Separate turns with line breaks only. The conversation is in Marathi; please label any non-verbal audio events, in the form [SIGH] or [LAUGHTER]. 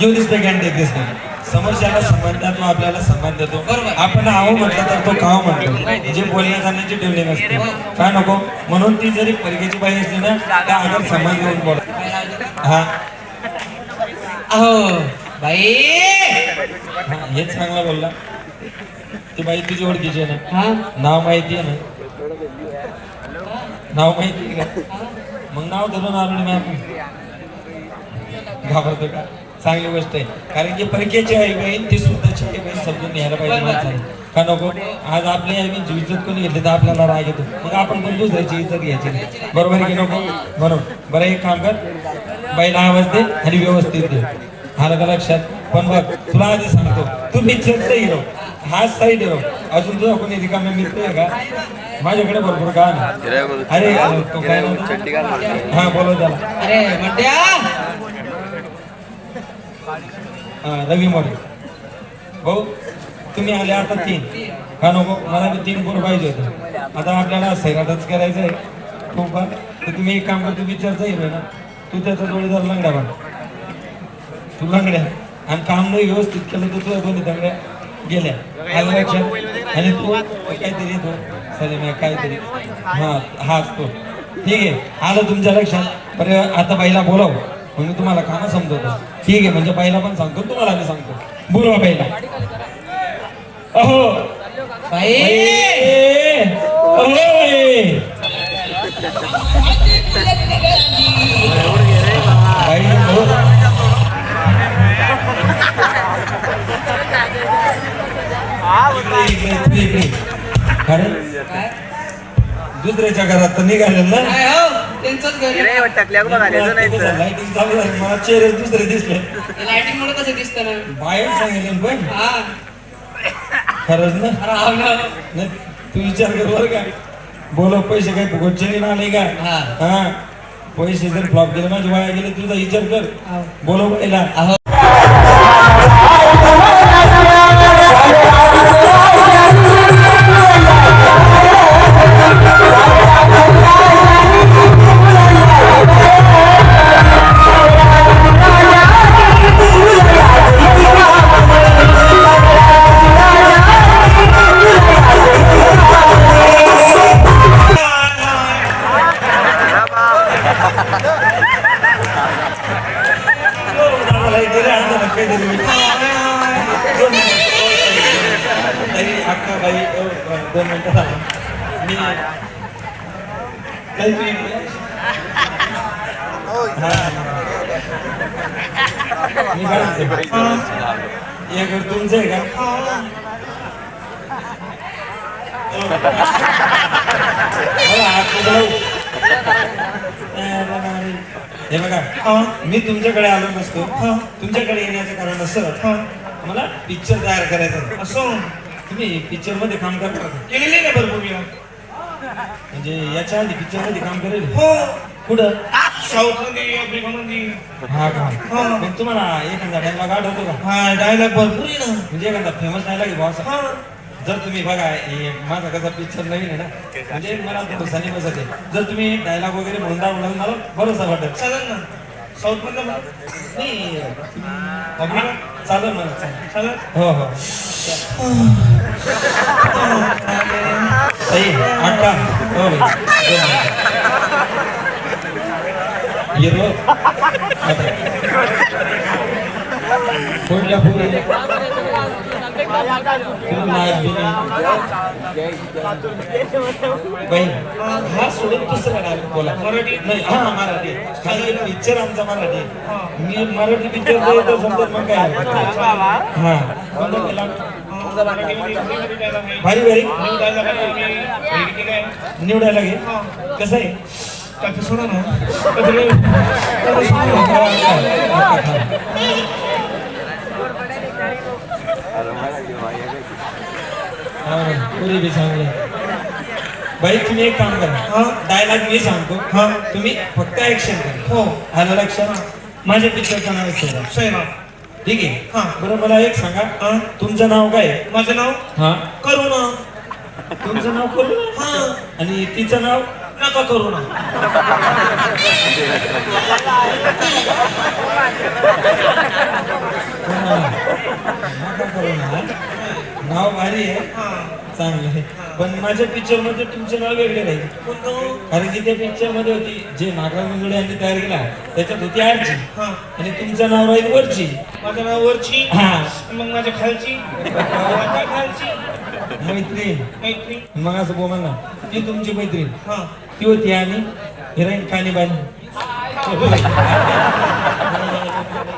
Give respect and take respect समोरच्याला सन्मान देतो आपल्याला सन्मान देतो. आपण आहो म्हटलं तर तो काव म्हणतो जे बोलण्या जाण्याची ठेवली नसते. काय नको? म्हणून ती जरी परिकेची बाई असली ना त्या आदर सन्मान देऊन बोल. हा.
अहो बाई.
हा, हेच चांगला बोलला. ती बाई तुझी ओळखीची आहे ना.
हा.
नाव माहिती आहे ना? नाव माहिती का? मग नाव धरून आलो मी. आपण घाबरतो का? चांगली गोष्ट आहे. कारण की परकेची आई बहीण ती स्वतःची आई बहीण समजून घ्यायला पाहिजे माणसाने का नको? आज आपली आई बहीण इज्जत कोणी घेतली तर आपल्याला राग येतो. मग आपण पण दुसऱ्याची इज्जत घ्यायची नाही. बरोबर की नको? बरोबर. बरं एक काम कर. बाईला आवाज दे आणि व्यवस्थित दे. आलं का लक्षात? पण बघ तुला आधी सांगतो. तू पिक्चरचा हिरो हा साईड हिरो अजून तुझा कोणी रिकामे मित्र आहे का? माझ्याकडे भरपूर काम आहे. अरे तो काय नाव? हा बोलव त्याला.
अरे म्हणत्या
हा, रवी मोरे. भाऊ तुम्ही आले आता तीन. का नको? मला तीन गुण पाहिजे होते. आता आपल्याला सैराटच करायचं आहे. खूप फार. तर तुम्ही एक काम करतो विचारता आहे ना तू त्याचा जोडीदार लंगड्या बघ तू लंगड्या. आणि काम नाही व्यवस्थित केलं तर तुझ्या दोन्ही दंगड्या गेल्या. आलं लक्षात? आणि तू काहीतरी येतो. सलीम काहीतरी. हा हाच तो ठीक आहे. आलं तुमच्या लक्षात. बरं आता बाईला बोलाव. मग मी तुम्हाला कामं समजवतो. ठीक आहे म्हणजे बाईला पण सांगतो तुम्हाला मी सांगतो. बोलवा बाईला अहो.
बाई.
अरे दुसऱ्याच्या घरात तर निघालेलं ना.
त्यांचंच घर आहे.
टाकल्या बघा
लाईटिंग चालू झाली मला चेहरे दुसरे दिसले.
लाईटिंग मुळे कसं दिसतं ना?
बाहेर सांगितलं पण.
हा.
खरंच ना. नाही तू विचार कर बरं का. बोलो पैसे काही फुकटचे नाही ना नाही का?
हा.
हा. पैसे जर फ्लॉप गेले माझे वाया गेले तुझा विचार कर. बोलो पहिला
अहो.
काहीतरी. दोन मिनिटं. मी. हा. घर तुमचं आहे का हे बघा मी तुमच्याकडे आलो नसतो तुमच्याकडे येण्याचं कारण असं मला पिक्चर तयार करायचं.
असं
तुम्ही पिक्चरमध्ये काम करता?
केलेले ना भरपूर वेळा.
म्हणजे याच्या आधी पिक्चरमध्ये काम करेल.
हो.
कुठं?
साऊथमध्ये आफ्रिकामध्ये
हा का?
हा.
मग तुम्हाला एखादा डायलॉग आठवतो का?
हा डायलॉग भरपूर ना.
म्हणजे एखादा फेमस डायलॉग आहे बॉस
हा.
जर तुम्ही बघा हे माझा कसा पिक्चर नवीन आहे ना म्हणजे मला नाही बसत आहे. जर तुम्ही डायलॉग वगैरे म्हणून दाखवला मला भरोसा वाटत
चालेल ना. साऊथ मधलं
नाही चालेल मला चालेल? हो हो. हो मिनिटं. हा सोडून दुसरा डायलॉग बोला.
मराठी?
नाही हा मराठी. पिक्चर आमचा मराठी. मी मराठी पिक्चर समजत मग काय? हा. भारी भारी. निवडायला घे कसं आहे?
सोडा ना.
पुरी चांगलं बाई तुम्ही एक काम करा. डायलॉग मी सांगतो.
हा.
तुम्ही फक्त ऍक्शन करा.
हो.
हॅलो लक्षात? माझ्या पिक्चरचं नाव
सैराब
ठीक आहे?
हा.
बरं मला एक सांगा. तुमचं नाव काय?
माझं नाव?
हा.
करुणा.
तुमचं नाव करुणा?
हा.
आणि तिचं नाव?
नका करुणा.
नका
करुणा. नाव भारी आहे.
चांगलं आहे. पण माझ्या पिक्चरमध्ये तुमचं नाव वेगळे
कोणतं
कारण की त्या पिक्चरमध्ये होती जे नागराज मंजुळे यांनी तयार केला त्याच्यात होती आरची आणि तुमचं नाव राहील वरची.
माझं नाव वरची.
हा.
मग माझ्या खालची. माझ्या खालची.
मैत्रीण.
मैत्री
मग असं बोमा ना ती तुमची मैत्रीण. ती होती आणि हिरोईन कानी बानी [LAUGHS]